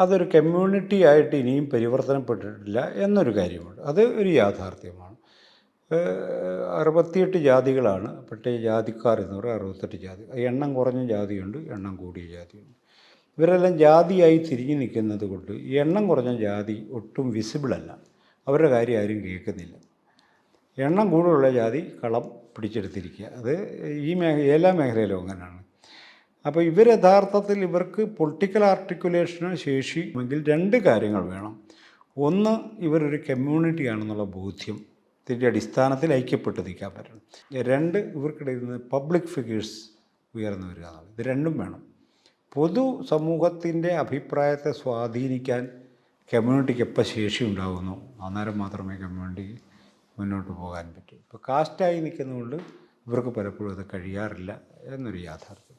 അതൊരു കമ്മ്യൂണിറ്റി ആയിട്ട് ഇനിയും പരിവർത്തനപ്പെട്ടിട്ടില്ല എന്നൊരു കാര്യമുണ്ട്. അത് ഒരു യാഥാർത്ഥ്യമാണ്. അറുപത്തിയെട്ട് ജാതികളാണ്. പട്ടിക ജാതിക്കാർ എന്ന് പറയുക അറുപത്തെട്ട് ജാതി. എണ്ണം കുറഞ്ഞ ജാതിയുണ്ട് എണ്ണം കൂടിയ ജാതിയുണ്ട്. ഇവരെല്ലാം ജാതിയായി തിരിഞ്ഞു നിൽക്കുന്നത് കൊണ്ട് എണ്ണം കുറഞ്ഞ ജാതി ഒട്ടും വിസിബിളല്ല അവരുടെ കാര്യം ആരും കേൾക്കുന്നില്ല. എണ്ണം കൂടുതലുള്ള ജാതി കളം പിടിച്ചെടുത്തിരിക്കുക. അത് ഈ മേഖ എല്ലാ മേഖലയിലും അങ്ങനെയാണ്. അപ്പോൾ ഇവർ യഥാർത്ഥത്തിൽ ഇവർക്ക് പൊളിറ്റിക്കൽ ആർട്ടിക്കുലേഷന് ശേഷി എങ്കിൽ രണ്ട് കാര്യങ്ങൾ വേണം. ഒന്ന് ഇവരൊരു കമ്മ്യൂണിറ്റി ആണെന്നുള്ള ബോധ്യം ഇതിന്റെ അടിസ്ഥാനത്തിൽ ഐക്യപ്പെട്ട് നിൽക്കാൻ പറ്റണം രണ്ട് ഇവർക്കിടയിൽ നിന്ന് പബ്ലിക് ഫിഗേഴ്സ് ഉയർന്നു വരിക എന്നുള്ളത്. ഇത് രണ്ടും വേണം. പൊതു സമൂഹത്തിന്റെ അഭിപ്രായത്തെ സ്വാധീനിക്കാൻ കമ്മ്യൂണിറ്റിക്ക് എപ്പോൾ ശേഷി ഉണ്ടാകുന്നു അന്നേരം മാത്രമേ കമ്മ്യൂണിറ്റി മുന്നോട്ട് പോകാൻ പറ്റൂ. ഇപ്പോൾ കാസ്റ്റായി നിൽക്കുന്നതുകൊണ്ട് ഇവർക്ക് പലപ്പോഴും അത് കഴിയാറില്ല എന്നൊരു യാഥാർത്ഥ്യം.